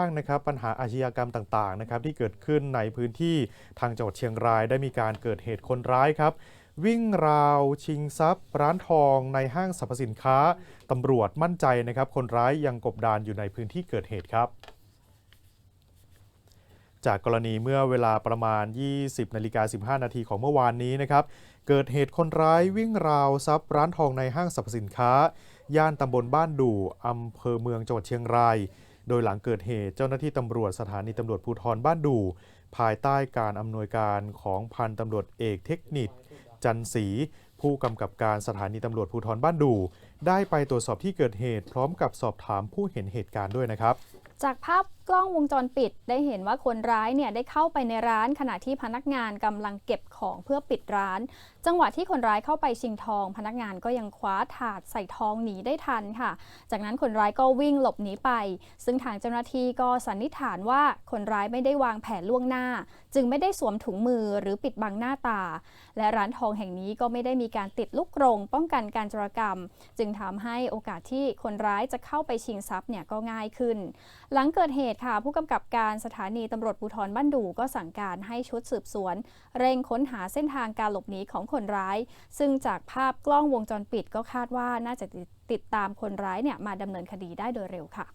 บ้างนะครับปัญหาอาชญากรรมต่างๆนะครับที่เกิดขึ้นในพื้นที่ทางจังหวัดเชียงรายได้มีการเกิดเหตุคนร้ายครับ วิ่งราวชิงทรัพย์ ร้านทองในห้างสรรพสินค้าตำรวจมั่นใจนะครับ คนร้ายยังกบดานอยู่ในพื้นที่เกิดเหตุครับ จากกรณีเมื่อเวลาประมาณ 20นาฬิกา15 นาทีของเมื่อวานนี้นะครับเกิดเหตุคนร้ายวิ่งราวทรัพย์ร้านทองในห้างสรรพสินค้า ย่านตำบลบ้านดู่อำเภอเมืองจังหวัดเชียงราย โดยหลังเกิดเหตุเจ้าหน้าที่ตำรวจสถานีตำรวจภูธรบ้านดู่ภายใต้การอำนวยการของพันตำรวจเอกเทคนิค จันศรีผู้กำกับการสถานีตำรวจภูธรบ้านดู่ได้ไปตรวจสอบที่เกิดเหตุ พร้อมกับสอบถามผู้เห็นเหตุการณ์ด้วยนะครับ จากภาพกล้องวงจรปิดได้เห็นว่าคนร้ายเนี่ยได้เข้าไปในร้านขณะที่พนักงานกำลังเก็บของเพื่อปิดร้าน จังหวะที่คนร้ายเข้าไปชิงทอง พนักงานก็ยังคว้าถาดใส่ทองหนีได้ทันค่ะ จากนั้นคนร้ายก็วิ่งหลบหนีไป ซึ่งทางเจ้าหน้าที่ก็สันนิษฐานว่าคนร้ายไม่ได้วางแผนล่วงหน้า จึงไม่ได้สวมถุงมือหรือปิดบังหน้าตา และร้านทองแห่งนี้ก็ไม่ได้มีการติดลูกกรงป้องกันการจรกรรม จึงทำให้โอกาสที่คนร้ายจะเข้าไปชิงทรัพย์เนี่ยก็ง่ายขึ้น หลังเกิดเหตุตุค่ะ ผู้กำกับการสถานีตำรวจภูธรบ้านดูก็สั่งการให้ชุดสืบสวน เร่งค้นหาเส้นทางการหลบหนีของคนร้าย ซึ่งจากภาพกล้องวงจรปิดก็คาดว่าน่าจะติดตามคนร้ายเนี่ยมาดำเนินคดีได้โดยเร็วค่ะ